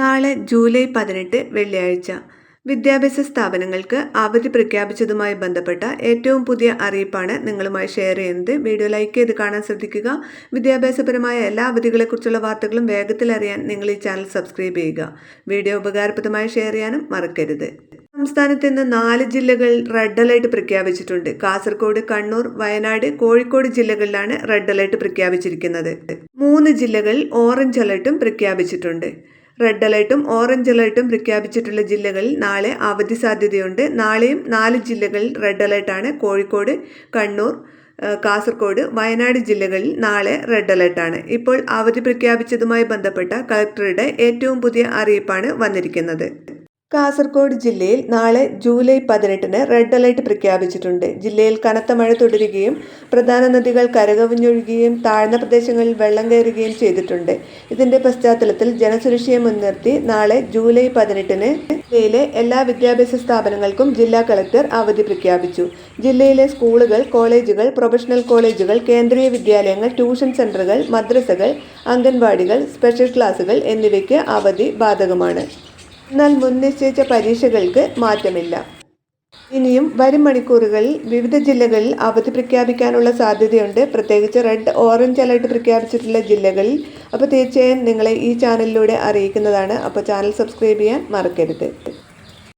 നാളെ ജൂലൈ പതിനെട്ട് വെള്ളിയാഴ്ച. വിദ്യാഭ്യാസ സ്ഥാപനങ്ങൾക്ക് അവധി പ്രഖ്യാപിച്ചതുമായി ബന്ധപ്പെട്ട ഏറ്റവും പുതിയ അറിയിപ്പാണ് നിങ്ങളുമായി ഷെയർ ചെയ്യുന്നത്. വീഡിയോ ലൈക്ക് ചെയ്ത് കാണാൻ ശ്രദ്ധിക്കുക. വിദ്യാഭ്യാസപരമായ എല്ലാ അവധികളെക്കുറിച്ചുള്ള വാർത്തകളും വേഗത്തിൽ അറിയാൻ നിങ്ങൾ ഈ ചാനൽ സബ്സ്ക്രൈബ് ചെയ്യുക. വീഡിയോ ഉപകാരപ്രദമായി ഷെയർ ചെയ്യാനും മറക്കരുത്. സംസ്ഥാനത്ത് ഇന്ന് നാല് ജില്ലകൾ റെഡ് അലേർട്ട് പ്രഖ്യാപിച്ചിട്ടുണ്ട്. കാസർഗോഡ് കണ്ണൂർ വയനാട് കോഴിക്കോട് ജില്ലകളിലാണ് റെഡ് അലേർട്ട് പ്രഖ്യാപിച്ചിരിക്കുന്നത്. മൂന്ന് ജില്ലകളിൽ ഓറഞ്ച് അലേർട്ടും പ്രഖ്യാപിച്ചിട്ടുണ്ട്. റെഡ് അലേർട്ടും ഓറഞ്ച് അലേർട്ടും പ്രഖ്യാപിച്ചിട്ടുള്ള ജില്ലകളിൽ നാളെ അവധി സാധ്യതയുണ്ട്. നാളെയും നാല് ജില്ലകളിൽ റെഡ് അലേർട്ടാണ്. കോഴിക്കോട് കണ്ണൂർ കാസർഗോഡ് വയനാട് ജില്ലകളിൽ നാളെ റെഡ് അലേർട്ടാണ്. ഇപ്പോൾ അവധി പ്രഖ്യാപിച്ചതുമായി ബന്ധപ്പെട്ട കളക്ടറുടെ ഏറ്റവും പുതിയ അറിയിപ്പാണ് വന്നിരിക്കുന്നത്. കാസർഗോഡ് ജില്ലയിൽ നാളെ ജൂലൈ പതിനെട്ടിന് റെഡ് അലർട്ട് പ്രഖ്യാപിച്ചിട്ടുണ്ട്. ജില്ലയിൽ കനത്ത മഴ തുടരുകയും പ്രധാന നദികൾ കരകവിഞ്ഞൊഴുകുകയും താഴ്ന്ന പ്രദേശങ്ങളിൽ വെള്ളം കയറുകയും ചെയ്തിട്ടുണ്ട്. ഇതിന്റെ പശ്ചാത്തലത്തിൽ ജനസുരക്ഷയെ മുൻനിർത്തി നാളെ ജൂലൈ പതിനെട്ടിന് ജില്ലയിലെ എല്ലാ വിദ്യാഭ്യാസ സ്ഥാപനങ്ങൾക്കും ജില്ലാ കളക്ടർ അവധി പ്രഖ്യാപിച്ചു. ജില്ലയിലെ സ്കൂളുകൾ കോളേജുകൾ പ്രൊഫഷണൽ കോളേജുകൾ കേന്ദ്രീയ വിദ്യാലയങ്ങൾ ട്യൂഷൻ സെന്ററുകൾ മദ്രസകൾ അംഗൻവാടികൾ സ്പെഷ്യൽ ക്ലാസുകൾ എന്നിവയ്ക്ക് അവധി ബാധകമാണ്. എന്നാൽ മുൻ നിശ്ചയിച്ച പരീക്ഷകൾക്ക് മാറ്റമില്ല. ഇനിയും വരും മണിക്കൂറുകളിൽ വിവിധ ജില്ലകളിൽ അവധി പ്രഖ്യാപിക്കാനുള്ള സാധ്യതയുണ്ട്. പ്രത്യേകിച്ച് റെഡ് ഓറഞ്ച് അലർട്ട് പ്രഖ്യാപിച്ചിട്ടുള്ള ജില്ലകളിൽ. അപ്പോൾ തീർച്ചയായും നിങ്ങളെ ഈ ചാനലിലൂടെ അറിയിക്കുന്നതാണ്. അപ്പോൾ ചാനൽ സബ്സ്ക്രൈബ് ചെയ്യാൻ മറക്കരുത്.